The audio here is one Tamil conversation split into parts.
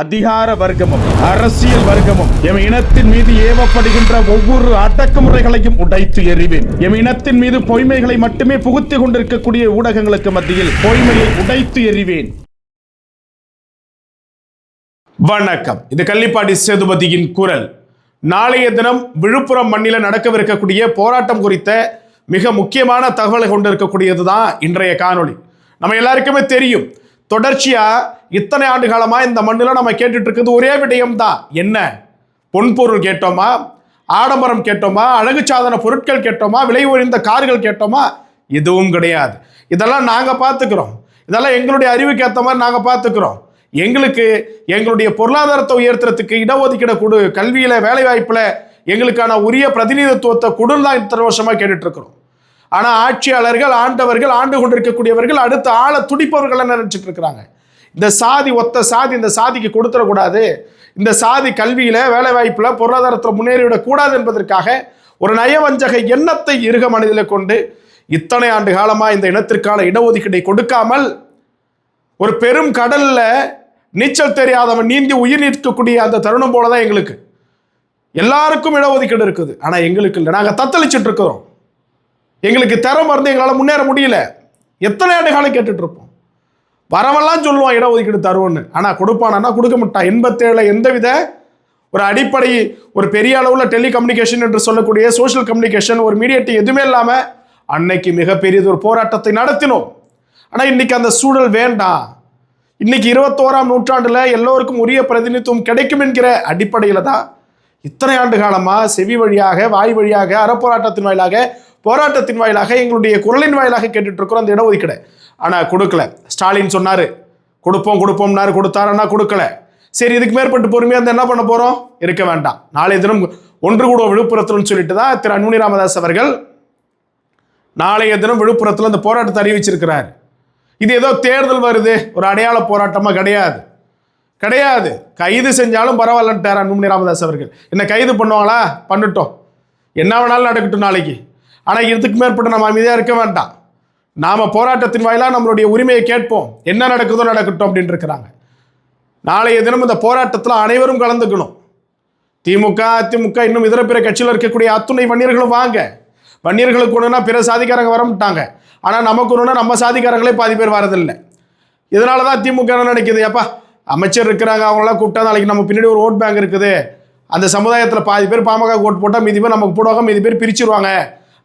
அதிகார வர்க்கமும் அரசியல் வர்க்கமும் எம் இனத்தின் மீது ஏவப்படுகின்ற ஒவ்வொரு அடக்குமுறைகளையும் உடைத்து எறிவேன். எம் இனத்தின் மீது பொய்மைகளை மட்டுமே புகுத்திக் கொண்டிருக்கக்கூடிய ஊடகங்களுக்கு மத்தியில் பொய்மையை உடைத்து எறிவேன். வணக்கம். இது கள்ளிப்பாடி சேதுபதியின் குரல். நாளைய தினம் விழுப்புரம் மண்ணில நடக்கவிருக்கக்கூடிய போராட்டம் குறித்த மிக முக்கியமான தகவலை கொண்டிருக்கக்கூடியது தான் இன்றைய காணொளி. நம்ம எல்லாருக்குமே தெரியும் தொடர்ச்சியா இத்தனை ஆண்டு காலமா இந்த மண்ணில் நம்ம கேட்டுட்டு இருக்குது ஒரே விடயம் தான் என்ன? பொன்பொருள் கேட்டோமா? ஆடம்பரம் கேட்டோமா? அழகு சாதன பொருட்கள் கேட்டோமா? விலை உயர்ந்த கார்கள் கேட்டோமா? எதுவும் கிடையாது. இதெல்லாம் நாங்கள் பார்த்துக்கிறோம் இதெல்லாம் எங்களுடைய அறிவுக்கு ஏற்ற மாதிரி நாங்கள் பார்த்துக்கிறோம் எங்களுக்கு எங்களுடைய பொருளாதாரத்தை உயர்த்துறதுக்கு இடஒதுக்கீடு கொடு கல்வியில் வேலைவாய்ப்பில் எங்களுக்கான உரிய பிரதிநிதித்துவத்தை கொடுன்னு தான் இத்தனை வருஷமாக கேட்டுட்ருக்குறோம். இருக்கிறோம் ஆட்சியாளர்கள் ஆண்டவர்கள் ஆண்டு கொண்டிருக்கக்கூடியவர்கள் அடுத்த ஆளை துடிப்பவர்கள் என்ன இருக்கிறாங்க இந்த சாதி ஒத்த சாதி இந்த சாதிக்கு கொடுத்துடக்கூடாது. இந்த சாதி கல்வியில வேலை வாய்ப்புல பொருளாதாரத்தில் முன்னேறிவிடக் கூடாது என்பதற்காக ஒரு நயவஞ்சக எண்ணத்தை இருக மனதில் கொண்டு இத்தனை ஆண்டு காலமா இந்த இனத்திற்கான இடஒதுக்கீடை கொடுக்காமல் ஒரு பெரும் கடல்ல நீச்சல் தெரியாதவன் நீந்தி உயிர் நிற்கக்கூடிய அந்த தருணம் போல தான் எங்களுக்கு. எல்லாருக்கும் இடஒதுக்கீடு இருக்குது. ஆனா எங்களுக்கு இல்லை. நாங்கள் தத்தளிச்சுட்டு இருக்கிறோம். எங்களுக்கு தரம் மருந்து எங்களால் முன்னேற முடியல. எத்தனை ஆண்டு காலம் கேட்டுட்டு இருப்போம்? வரவெல்லாம் சொல்லுவான் இடஒதுக்கீடு தருவோன்னு. ஆனால் கொடுப்பானா கொடுக்க மாட்டான். எண்பத்தேழில் எந்தவித ஒரு அடிப்படை ஒரு பெரிய அளவில் டெலிகம்யூனிகேஷன் என்று சொல்லக்கூடிய சோஷியல் கம்யூனிகேஷன் ஒரு மீடியேட்டிங் எதுவுமே இல்லாமல் அன்னைக்கு மிகப்பெரியது ஒரு போராட்டத்தை நடத்தினோம். ஆனால் இன்னைக்கு அந்த சூழல் வேண்டாம். இன்னைக்கு இருபத்தோராம் நூற்றாண்டில் எல்லோருக்கும் உரிய பிரதிநிதித்துவம் கிடைக்கும் என்கிற அடிப்படையில் தான் இத்தனை ஆண்டு காலமாக செவி வழியாக வாய் வழியாக அறப்போராட்டத்தின் வாயிலாக போராட்டத்தின் வாயிலாக எங்களுடைய குரலின் வாயிலாக கேட்டுட்டு இருக்கிறோம் அந்த இடஒதுக்கீடு. ஆனால் கொடுக்கல. ஸ்டாலின் சொன்னார் கொடுப்போம் கொடுப்போம்னாரு கொடுத்தாருன்னா கொடுக்கல. சரி இதுக்கு மேற்பட்டு பொறுமையாக வந்து என்ன பண்ண போகிறோம் இருக்க வேண்டாம். நாளைய தினம் ஒன்று கூட விழுப்புரத்துலன்னு சொல்லிட்டு தான் திரு அன்புமணி ராமதாஸ் அவர்கள் நாளைய தினம் விழுப்புரத்தில் இந்த போராட்டத்தை அறிவிச்சிருக்கிறார். இது ஏதோ தேர்தல் வருது. ஒரு அடையாள போராட்டமாக கிடையாது. கிடையாது. கைது செஞ்சாலும் பரவாயில்லன்ட்டார் அன்புமணி ராமதாஸ் அவர்கள். என்ன கைது பண்ணுவாங்களா? பண்ணட்டும். என்ன வேணாலும் நடக்கட்டும் நாளைக்கு. ஆனால் இதுக்கு மேற்பட்டு நம்ம அமைதியாக இருக்க வேண்டாம். நாம போராட்டத்தின் வாயிலாக நம்மளுடைய உரிமையை கேட்போம். என்ன நடக்குதோ நடக்கட்டும் அப்படின்னு இருக்கிறாங்க நாளைய தினம் இந்த போராட்டத்தில் அனைவரும் கலந்துக்கணும். திமுக அதிமுக இன்னும் இதர பிற கட்சியில் இருக்கக்கூடிய அத்துணை வன்னியர்களும் வாங்க. வன்னியர்களுக்கு ஒன்றுனா பிற சாதிக்காரங்க வரமாட்டாங்க ஆனால் நமக்கு ஒன்றுனா நம்ம சாதிக்காரங்களே பாதி பேர் வரதில்லை. இதனால தான் திமுக என்ன நினைக்குது? அப்பா அமைச்சர் இருக்கிறாங்க அவங்களாம் கூப்பிட்டா நாளைக்கு நம்ம பின்னாடி ஒரு ஓட் பேங்க் இருக்குது. அந்த சமுதாயத்தில் பாதி பேர் பாமக ஓட் போட்டால் மீதி பேர் நமக்கு போடுவாங்க மீதி பேர் பிரிச்சிருவாங்க.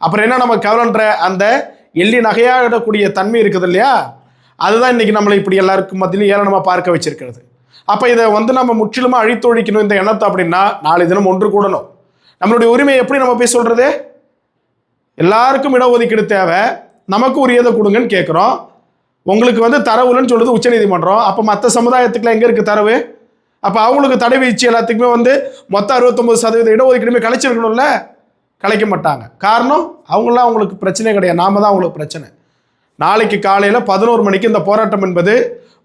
அப்புறம் என்ன நம்ம கவலைன்ற அந்த எள்ளி நகையாடக்கூடிய தன்மை இருக்குது இல்லையா? அதுதான் இன்னைக்கு நம்மளை இப்படி எல்லாருக்கும் மத்தியிலும் ஏளனமாக பார்க்க வச்சிருக்கிறது. அப்போ இதை வந்து நம்ம முற்றிலுமாக அழித்தொழிக்கணும் இந்த எண்ணத்தை அப்படின்னா நாளை தினம் ஒன்று கூடணும். நம்மளுடைய உரிமையை எப்படி நம்ம போய் சொல்றது? எல்லாருக்கும் இடஒதுக்கீடு தேவை. நமக்கு உரியதை கொடுங்கன்னு கேட்குறோம் உங்களுக்கு வந்து தரவுலன்னு சொல்லுது உச்சநீதிமன்றம் அப்போ மற்ற சமுதாயத்துக்குலாம் எங்கே இருக்குது தரவு? அப்போ அவங்களுக்கு தடை வீழ்ச்சி எல்லாத்துக்குமே வந்து மொத்தம் அறுபத்தொம்பது சதவீத இடஒதுக்கீடுமே கழிச்சிருக்கணும்ல கலைக்க மாட்டாங்க. காரணம் அவங்களாம் அவங்களுக்கு பிரச்சனை கிடையாது. நாம தான் அவங்களுக்கு பிரச்சனை. நாளைக்கு காலையில் பதினோரு மணிக்கு இந்த போராட்டம் என்பது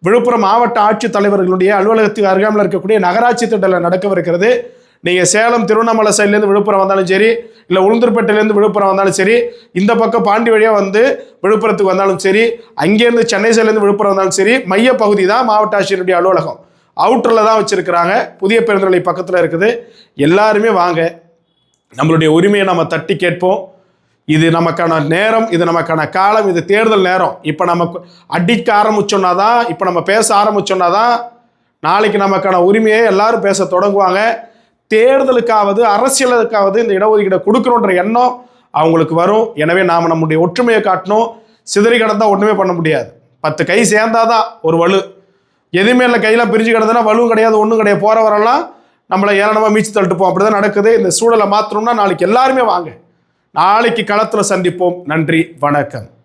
விழுப்புரம் மாவட்ட ஆட்சித்தலைவர்களுடைய அலுவலகத்துக்கு அருகாமல் இருக்கக்கூடிய நகராட்சி திட்டத்தில் நடக்கவிருக்கிறது. நீங்கள் சேலம் திருவண்ணாமலை சைட்லேருந்து விழுப்புரம் வந்தாலும் சரி இல்லை உளுந்தூர்பேட்டையிலேருந்து விழுப்புரம் வந்தாலும் சரி இந்த பக்கம் பாண்டி வழியாக வந்து விழுப்புரத்துக்கு வந்தாலும் சரி அங்கேருந்து சென்னை சைட்லேருந்து விழுப்புரம் வந்தாலும் சரி மைய பகுதி தான் மாவட்ட ஆட்சியருடைய அலுவலகம். அவுட்டரில் தான் வச்சுருக்கிறாங்க. புதிய பேருந்து நிலை பக்கத்தில் இருக்குது. எல்லாருமே வாங்க. நம்மளுடைய உரிமையை நம்ம தட்டி கேட்போம். இது நமக்கான நேரம் இது நமக்கான காலம் இது தேர்தல் நேரம். இப்போ நமக்கு அடிக்க ஆரம்பிச்சோன்னா தான் இப்போ நம்ம பேச ஆரம்பிச்சோன்னா தான் நாளைக்கு நமக்கான உரிமையை எல்லாரும் பேச தொடங்குவாங்க. தேர்தலுக்காவது அரசியலுக்காவது இந்த இடஒதுக்கீடை கொடுக்கணுன்ற எண்ணம் அவங்களுக்கு வரும். எனவே நாம் நம்முடைய ஒற்றுமையை காட்டணும். சிதறி கிடந்தால் ஒன்றுமே பண்ண முடியாது. பத்து கை சேர்ந்தாதான் ஒரு வலு. எதுவுமே இல்லை கையில் பிரிஞ்சு கிடந்ததுன்னா வலுவும் கிடையாது ஒன்றும் கிடையாது. போகிற வரலாம் நம்மளை ஏளனமாக மீச்சு தள்ளிட்டுப்போம் அப்படி தான் நடக்குது. இந்த சூழலை மாற்றணும்னா நாளைக்கு எல்லாருமே வாங்க. நாளைக்கு களத்தில் சந்திப்போம். நன்றி. வணக்கம்.